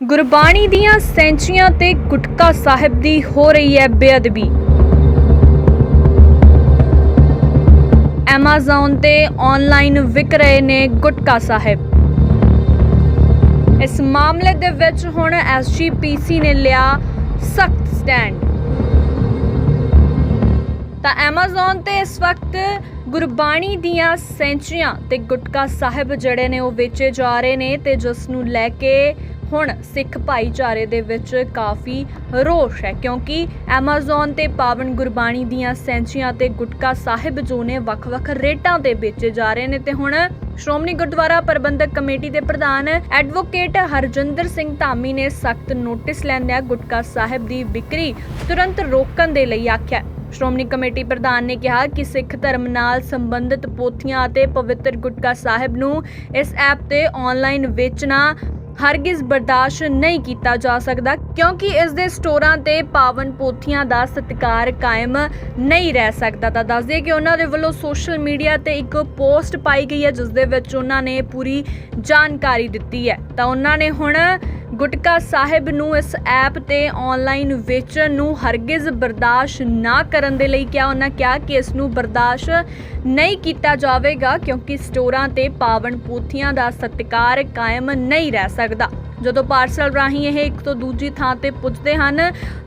ਗੁਰਬਾਣੀ ਦੀਆਂ ਸੈਂਚੀਆਂ ਤੇ ਗੁਟਕਾ ਸਾਹਿਬ ਦੀ ਹੋ ਰਹੀ ਹੈ ਬੇਅਦਬੀ। Amazon ਤੇ ਆਨਲਾਈਨ ਵਿਕ ਰਹੇ ਨੇ ਗੁਟਕਾ ਸਾਹਿਬ। ਇਸ ਮਾਮਲੇ ਦੇ ਵਿੱਚ ਹੁਣ SGPC ਨੇ ਲਿਆ ਸਖਤ ਸਟੈਂਡ ਤਾਂ Amazon ਤੇ ਇਸ ਵਕਤ ਗੁਰਬਾਣੀ ਦੀਆਂ ਸੈਂਚੀਆਂ ਤੇ ਗੁਟਕਾ ਸਾਹਿਬ ਜਿਹੜੇ ਨੇ ਉਹ ਵੇਚੇ ਜਾ ਰਹੇ ਨੇ ਤੇ ਜਿਸ ਨੂੰ ਲੈ ਕੇ ਹੁਣ ਸਿੱਖ ਭਾਈਚਾਰੇ ਦੇ ਵਿੱਚ ਕਾਫੀ ਰੋਸ਼ ਹੈ ਕਿਉਂਕਿ Amazon ਤੇ ਪਾਵਨ ਗੁਰਬਾਣੀ ਦੀਆਂ ਸੈਂਚੀਆਂ ਤੇ ਗੁਟਕਾ ਸਾਹਿਬ ਜੋ ਨੇ ਵੱਖ-ਵੱਖ ਰੇਟਾਂ ਤੇ ਵੇਚੇ ਜਾ ਰਹੇ ਨੇ ਤੇ ਹੁਣ ਸ਼੍ਰੋਮਣੀ ਗੁਰਦੁਆਰਾ ਪ੍ਰਬੰਧਕ ਕਮੇਟੀ ਦੇ ਪ੍ਰਧਾਨ ਐਡਵੋਕੇਟ ਹਰਜਿੰਦਰ ਸਿੰਘ ਧਾਮੀ ਨੇ ਸਖਤ ਨੋਟਿਸ ਲੈਂਦਿਆਂ ਗੁਟਕਾ ਸਾਹਿਬ ਦੀ ਵਿਕਰੀ ਤੁਰੰਤ ਰੋਕਣ ਦੇ ਲਈ ਆਖਿਆ। ਸ਼੍ਰੋਮਣੀ ਕਮੇਟੀ ਪ੍ਰਧਾਨ ਨੇ ਕਿਹਾ ਕਿ ਸਿੱਖ ਧਰਮ ਨਾਲ ਸੰਬੰਧਿਤ ਪੋਥੀਆਂ ਅਤੇ ਪਵਿੱਤਰ ਗੁਟਕਾ ਸਾਹਿਬ ਨੂੰ ਇਸ ਐਪ ਤੇ ਆਨਲਾਈਨ ਵੇਚਣਾ ਹਰਗਿਜ਼ ਬਰਦਾਸ਼ਤ ਨਹੀਂ ਕੀਤਾ ਜਾ ਸਕਦਾ ਕਿਉਂਕਿ ਇਸ ਦੇ ਸਟੋਰਾਂ ਤੇ ਪਾਵਨ ਪੋਥੀਆਂ ਦਾ ਸਤਿਕਾਰ ਕਾਇਮ ਨਹੀਂ ਰਹਿ ਸਕਦਾ। ਤਾਂ ਦੱਸ ਦਈਏ ਕਿ ਉਹਨਾਂ ਦੇ ਵੱਲੋਂ ਸੋਸ਼ਲ ਮੀਡੀਆ ਤੇ ਇੱਕ ਪੋਸਟ ਪਾਈ ਗਈ ਹੈ, ਜਿਸ ਦੇ ਵਿੱਚ ਉਹਨਾਂ ਨੇ ਪੂਰੀ ਜਾਣਕਾਰੀ ਦਿੱਤੀ ਹੈ। ਤਾਂ ਉਹਨਾਂ ਨੇ ਹੁਣ ਗੁਟਕਾ ਸਾਹਿਬ ਨੂੰ ਇਸ ਐਪ ਤੇ ਆਨਲਾਈਨ ਵੇਚਣ ਨੂੰ ਹਰਗਿਜ਼ ਬਰਦਾਸ਼ਤ ਨਾ ਕਰਨ ਦੇ ਲਈ ਕਿਹਾ। ਉਹਨਾਂ ਕਿਹਾ ਕਿ ਇਸ ਨੂੰ ਬਰਦਾਸ਼ਤ ਨਹੀਂ ਕੀਤਾ ਜਾਵੇਗਾ ਕਿਉਂਕਿ ਸਟੋਰਾਂ ਤੇ ਪਾਵਨ ਪੋਥੀਆਂ ਦਾ ਸਤਿਕਾਰ ਕਾਇਮ ਨਹੀਂ ਰਹਿ ਸਕਦਾ। ਜਦੋਂ ਪਾਰਸਲ ਰਾਹੀਂ ਇਹ ਇੱਕ ਤੋਂ ਦੂਜੀ ਥਾਂ ਤੇ ਪੁੱਜਦੇ ਹਨ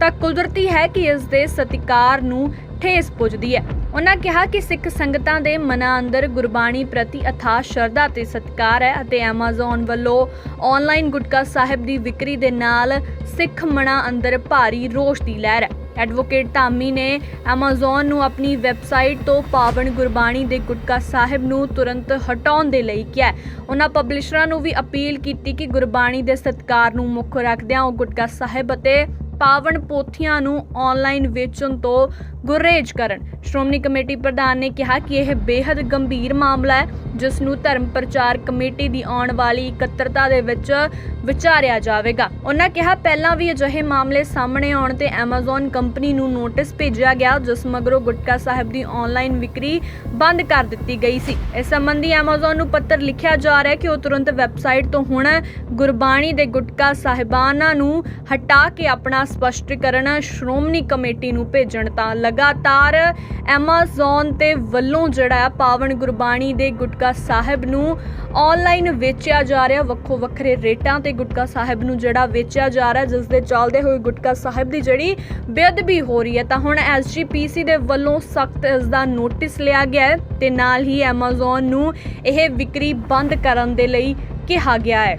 ਤਾਂ ਕੁਦਰਤੀ ਹੈ ਕਿ ਇਸ ਦੇ ਸਤਿਕਾਰ ਨੂੰ ਠੇਸ ਪੁੱਜਦੀ ਹੈ। ਉਹਨਾਂ ਕਿਹਾ ਕਿ ਸਿੱਖ ਸੰਗਤਾਂ ਦੇ ਮਨਾਂ ਅੰਦਰ ਗੁਰਬਾਣੀ ਪ੍ਰਤੀ ਅਥਾਹ ਸ਼ਰਧਾ ਤੇ ਸਤਿਕਾਰ ਹੈ ਅਤੇ Amazon ਵੱਲੋਂ ਆਨਲਾਈਨ ਗੁਟਕਾ ਸਾਹਿਬ ਦੀ ਵਿਕਰੀ ਦੇ ਨਾਲ ਸਿੱਖ ਮਨਾਂ ਅੰਦਰ ਭਾਰੀ ਰੋਸ਼ ਦੀ ਲਹਿਰ ਹੈ। ਐਡਵੋਕੇਟ ਧਾਮੀ ਨੇ Amazon ਨੂੰ ਆਪਣੀ ਵੈਬਸਾਈਟ ਤੋਂ ਪਾਵਨ ਗੁਰਬਾਣੀ ਦੇ ਗੁਟਕਾ ਸਾਹਿਬ ਨੂੰ ਤੁਰੰਤ ਹਟਾਉਣ ਦੇ ਲਈ ਕਿਹਾ ਉਹਨਾਂ ਪਬਲਿਸ਼ਰਾਂ ਨੂੰ ਵੀ ਅਪੀਲ ਕੀਤੀ ਕਿ ਗੁਰਬਾਣੀ ਦੇ ਸਤਿਕਾਰ ਨੂੰ ਮੁੱਖ ਰੱਖਦਿਆਂ ਉਹ ਗੁਟਕਾ ਸਾਹਿਬ ਅਤੇ ਪਾਵਨ ਪੋਥੀਆਂ ਨੂੰ ਆਨਲਾਈਨ ਵੇਚਣ ਤੋਂ ਗੁਰੇਜ਼ ਕਰਨ। ਸ਼੍ਰੋਮਣੀ ਕਮੇਟੀ ਪ੍ਰਧਾਨ ਨੇ ਕਿਹਾ ਕਿ ਇਹ ਬੇहद ਗੰਭੀਰ ਮਾਮਲਾ ਹੈ, ਜਿਸ ਨੂੰ ਧਰਮ ਪ੍ਰਚਾਰ ਕਮੇਟੀ ਦੀ ਆਉਣ ਵਾਲੀ ਇਕੱਤਰਤਾ ਦੇ ਵਿੱਚ ਵਿਚਾਰਿਆ ਜਾਵੇਗਾ। ਉਹਨਾਂ ਕਿਹਾ, ਪਹਿਲਾਂ ਵੀ ਅਜਿਹੇ ਮਾਮਲੇ ਸਾਹਮਣੇ ਆਉਣ ਤੇ Amazon ਕੰਪਨੀ ਨੂੰ ਨੋਟਿਸ ਭੇਜਿਆ ਗਿਆ, ਜਿਸ ਮਗਰੋਂ ਗੁਟਕਾ ਸਾਹਿਬ ਦੀ ਆਨਲਾਈਨ ਵਿਕਰੀ ਬੰਦ ਕਰ ਦਿੱਤੀ ਗਈ ਸੀ। ਇਸ ਸੰਬੰਧੀ Amazon ਨੂੰ ਪੱਤਰ ਲਿਖਿਆ ਜਾ ਰਿਹਾ ਹੈ ਕਿ ਉਹ ਤੁਰੰਤ ਵੈਬਸਾਈਟ ਤੋਂ ਹੁਣ ਗੁਰਬਾਣੀ ਦੇ ਗੁਟਕਾ ਸਾਹਿਬਾਨਾਂ ਨੂੰ ਹਟਾ ਕੇ ਆਪਣਾ ਸਪਸ਼ਟੀਕਰਨ ਸ਼੍ਰੋਮਣੀ ਕਮੇਟੀ ਨੂੰ ਭੇਜਣ ਤਾਂ ਲਗਾਤਾਰ Amazon ਤੇ ਵੱਲੋਂ ਜਿਹੜਾ ਪਾਵਨ ਗੁਰਬਾਣੀ ਦੇ ਗੁਟਕਾ ਸਾਹਿਬ ਨੂੰ ਆਨਲਾਈਨ ਵੇਚਿਆ ਜਾ ਰਿਹਾ, ਵੱਖੋ ਵੱਖਰੇ ਰੇਟਾਂ ਤੇ ਗੁਟਕਾ ਸਾਹਿਬ ਨੂੰ ਜਿਹੜਾ ਵੇਚਿਆ ਜਾ ਰਿਹਾ ਜਿਸ ਦੇ ਚੱਲਦੇ ਹੋਏ ਗੁਟਕਾ ਸਾਹਿਬ ਦੀ ਜਿਹੜੀ ਬੇਅਦਬੀ ਹੋ ਰਹੀ ਹੈ। ਤਾਂ ਹੁਣ SGPC ਦੇ ਵੱਲੋਂ ਸਖਤ ਇਸ ਦਾ ਨੋਟਿਸ ਲਿਆ ਗਿਆ ਹੈ ਤੇ ਨਾਲ ਹੀ Amazon ਨੂੰ ਇਹ ਵਿਕਰੀ ਬੰਦ ਕਰਨ ਦੇ ਲਈ ਕਿਹਾ ਗਿਆ ਹੈ।